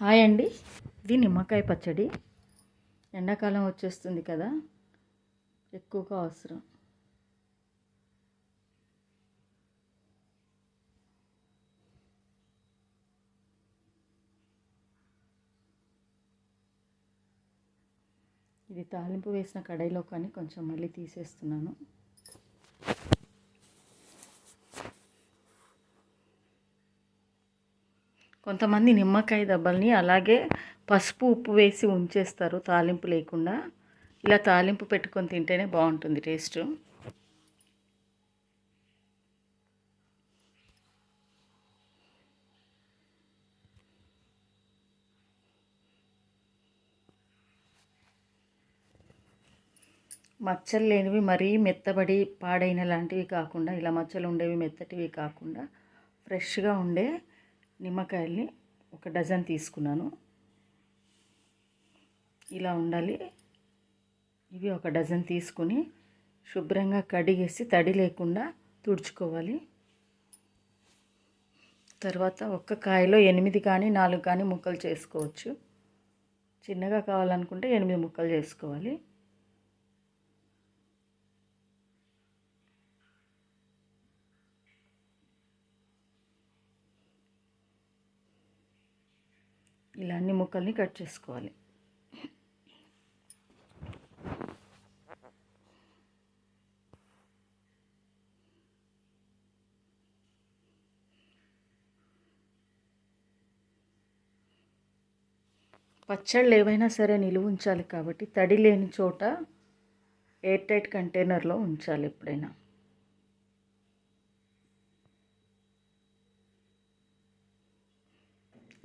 Hi అండి. ఇది నిమ్మకాయ పచ్చడి. ఎండాకాలం వచ్చేస్తుంది కదా. ఎక్కువగా అవసరం. ఇది తాలింపు వేసిన కడాయిలో కానీ కొంచెం మళ్ళీ తీసేస్తున్నాను. కొంతమంది నిమ్మకాయ దెబ్బల్ని అలాగే పసుపు ఉప్పు వేసి ఉంచేస్తారు తాలింపు లేకుండా. ఇలా తాలింపు పెట్టుకొని తింటేనే బాగుంటుంది టేస్ట్. మచ్చలు లేనివి మరీ మెత్తబడి పాడైన లాంటివి కాకుండా ఇలా మచ్చలు ఉండేవి మెత్తటివి కాకుండా ఫ్రెష్గా ఉండే నిమ్మకాయల్ని ఒక డజన్ తీసుకున్నాను. ఇలా ఉండాలి. ఇవి ఒక డజన్ తీసుకుని శుభ్రంగా కడిగేసి తడి లేకుండా తుడుచుకోవాలి. తర్వాత ఒక్క కాయలో ఎనిమిది కానీ నాలుగు కానీ ముక్కలు చేసుకోవచ్చు. చిన్నగా కావాలనుకుంటే ఎనిమిది ముక్కలు చేసుకోవాలి. ఇలా అన్ని ముక్కల్ని కట్ చేసుకోవాలి. పచ్చళ్ళు ఏవైనా సరే నిలువ ఉంచాలి కాబట్టి తడి లేని చోట ఎయిర్ టైట్ కంటైనర్లో ఉంచాలి ఎప్పుడైనా.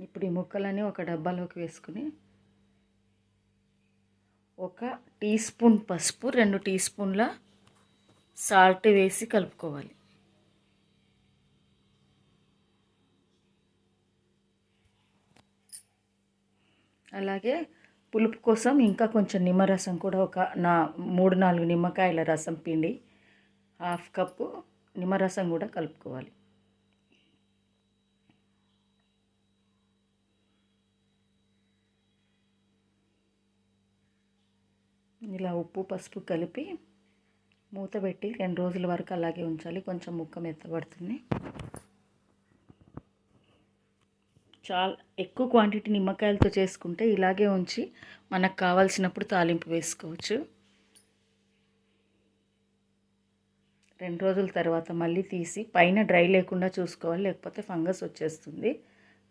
ఇప్పుడు ఈ ముక్కలన్నీ ఒక డబ్బాలోకి వేసుకుని ఒక టీ స్పూన్ పసుపు రెండు టీ స్పూన్ల సాల్ట్ వేసి కలుపుకోవాలి. అలాగే పులుపు కోసం ఇంకా కొంచెం నిమ్మరసం కూడా ఒక నా మూడు నాలుగు నిమ్మకాయల రసం పిండి హాఫ్ కప్పు నిమ్మరసం కూడా కలుపుకోవాలి. ఇలా ఉప్పు పసుపు కలిపి మూత పెట్టి రెండు రోజుల వరకు అలాగే ఉంచాలి. కొంచెం ముక్క మెత్తబడుతుంది. చాలా ఎక్కువ క్వాంటిటీ నిమ్మకాయలతో చేసుకుంటే ఇలాగే ఉంచి మనకు కావాల్సినప్పుడు తాలింపు వేసుకోవచ్చు. రెండు రోజుల తర్వాత మళ్ళీ తీసి పైన డ్రై లేకుండా చూసుకోవాలి. లేకపోతే ఫంగస్ వచ్చేస్తుంది.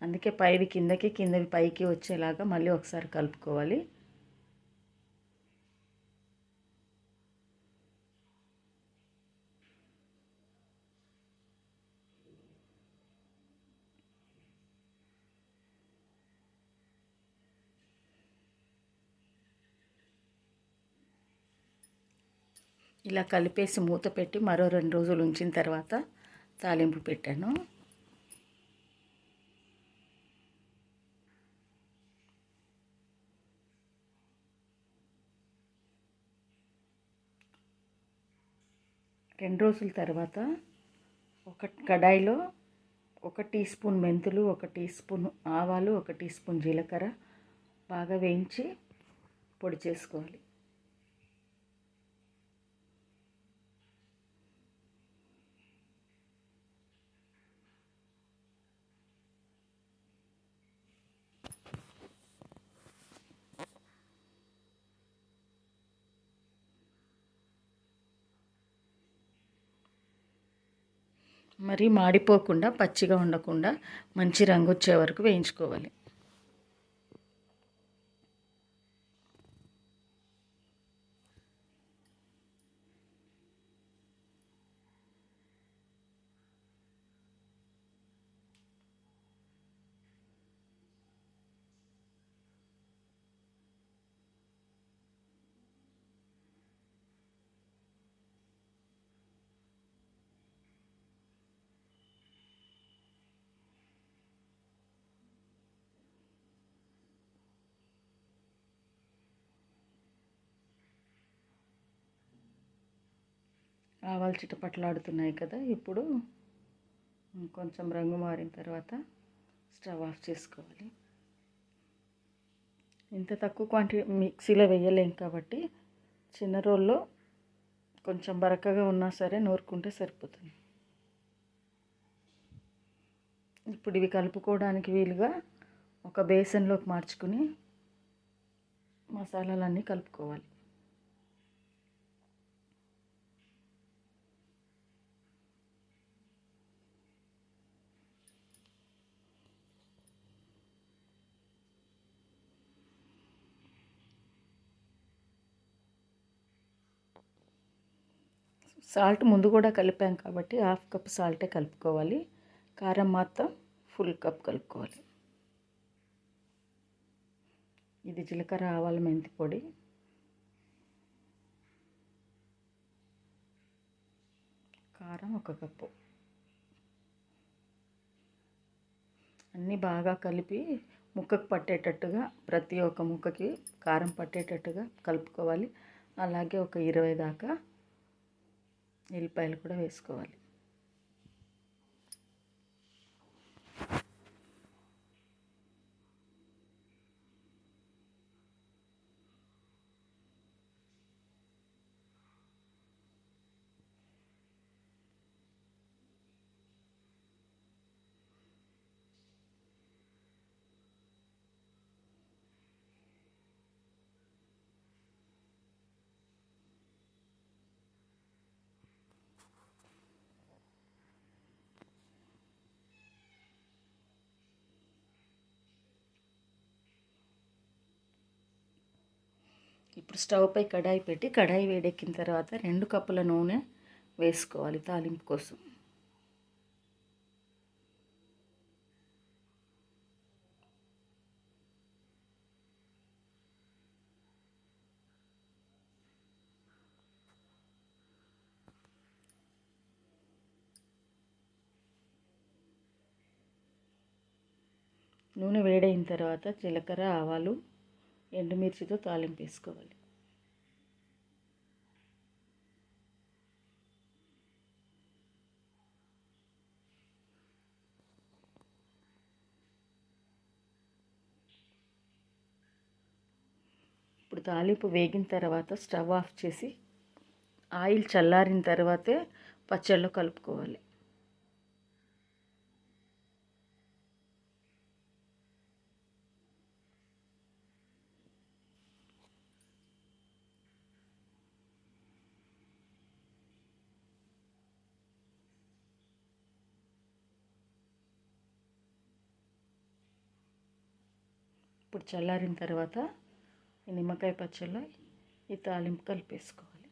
అందుకే పైవి కిందకి కిందవి పైకి వచ్చేలాగా మళ్ళీ ఒకసారి కలుపుకోవాలి. ఇలా కలిపేసి మూత పెట్టి మరో రెండు రోజులు ఉంచిన తర్వాత తాలింపు పెట్టాను. రెండు రోజుల తర్వాత ఒక కడాయిలో ఒక టీ స్పూన్ మెంతులు ఒక టీ స్పూన్ ఆవాలు ఒక టీ స్పూన్ జీలకర్ర బాగా వేయించి పొడి చేసుకోవాలి. మరి మాడిపోకుండా పచ్చిగా ఉండకుండా మంచి రంగు వచ్చే వరకు వేయించుకోవాలి. ఆవాలు చిటపట్లాడుతున్నాయి కదా ఇప్పుడు కొంచెం రంగు మారిన తర్వాత స్టవ్ ఆఫ్ చేసుకోవాలి. ఇంత తక్కువ క్వాంటిటీ మిక్సీలో వేయలేం కాబట్టి చిన్న రోల్లో కొంచెం బరకగా ఉన్నా సరే నూరుకుంటే సరిపోతుంది. ఇప్పుడు ఇవి కలుపుకోవడానికి వీలుగా ఒక బేసన్లోకి మార్చుకుని మసాలాలన్నీ కలుపుకోవాలి. సాల్ట్ ముందు కూడా కలిపాం కాబట్టి హాఫ్ కప్ సాల్టే కలుపుకోవాలి. కారం మాత్రం ఫుల్ కప్ కలుపుకోవాలి. ఇది జీలకర్ర ఆవాల మెంతి పొడి. కారం ఒక కప్పు. అన్నీ బాగా కలిపి ముక్కకు పట్టేటట్టుగా ప్రతి ఒక్క ముక్కకి కారం పట్టేటట్టుగా కలుపుకోవాలి. అలాగే ఒక ఇరవై దాకా ఎల్లిపాయలు కూడా వేసుకోవాలి. ఇప్పుడు స్టవ్ పై కడాయి పెట్టి కడాయి వేడెక్కిన తర్వాత రెండు కప్పుల నూనె వేసుకోవాలి తాలింపు కోసం. నూనె వేడైన తర్వాత జీలకర్ర ఆవాలు ఎండుమిర్చితో తాలింపు వేసుకోవాలి. ఇప్పుడు తాలింపు వేగిన తర్వాత స్టవ్ ఆఫ్ చేసి ఆయిల్ చల్లారిన తర్వాతే పచ్చళ్ళు కలుపుకోవాలి. ఇప్పుడు చల్లారిన తర్వాత ఈ నిమ్మకాయ పచ్చళ్ళు ఈ తాలింపు కలిపేసుకోవాలి.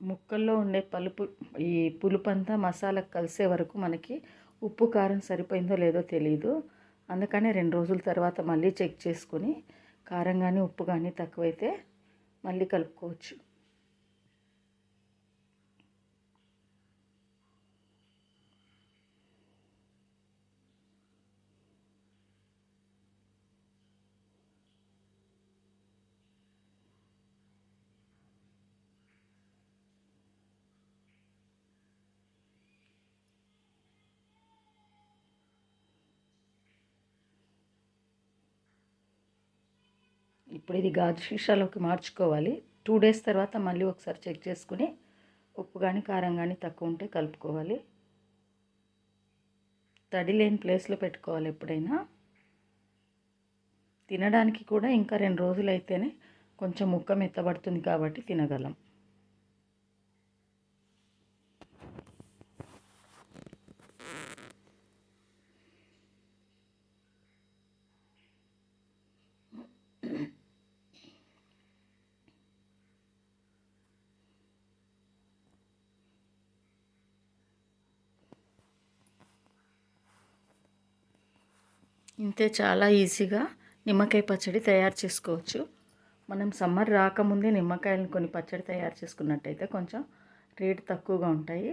ముక్కల్లో ఉండే పలుపు ఈ పులుపు అంతా మసాలా కలిసే వరకు మనకి ఉప్పు కారం సరిపోయిందో లేదో తెలియదు అందుకని రెండు రోజుల తర్వాత మళ్ళీ చెక్ చేసుకుని కారం కానీ ఉప్పు కానీ తక్కువైతే మళ్ళీ కలుపుకోవచ్చు. ఇప్పుడు ఇది గాజు సీసాలోకి మార్చుకోవాలి. టూ డేస్ తర్వాత మళ్ళీ ఒకసారి చెక్ చేసుకుని ఉప్పు కానీ కారం కానీ తక్కువ ఉంటే కలుపుకోవాలి. తడి లేని ప్లేస్లో పెట్టుకోవాలి ఎప్పుడైనా. తినడానికి కూడా ఇంకా రెండు రోజులు అయితేనే కొంచెం ముక్క మెత్తబడుతుంది కాబట్టి తినగలం. ఇంతే చాలా ఈజీగా నిమ్మకాయ పచ్చడి తయారు చేసుకోవచ్చు. మనం సమ్మర్ రాకముందే నిమ్మకాయలను కొన్ని పచ్చడి తయారు చేసుకున్నట్టయితే కొంచెం రేటు తక్కువగా ఉంటాయి.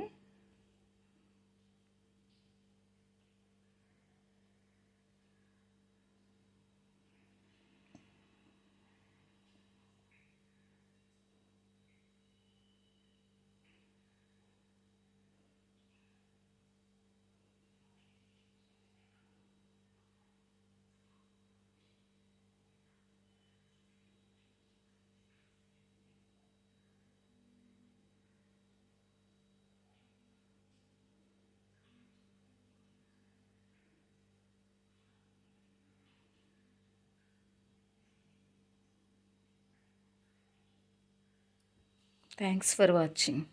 థ్యాంక్స్ ఫర్ వాచింగ్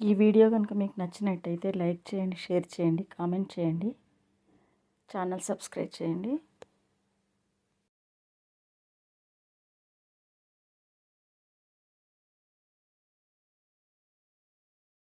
ఈ వీడియో కనుక మీకు నచ్చినట్టయితే లైక్ చేయండి షేర్ చేయండి కామెంట్ చేయండి. ఛానల్ సబ్స్క్రైబ్ చేయండి.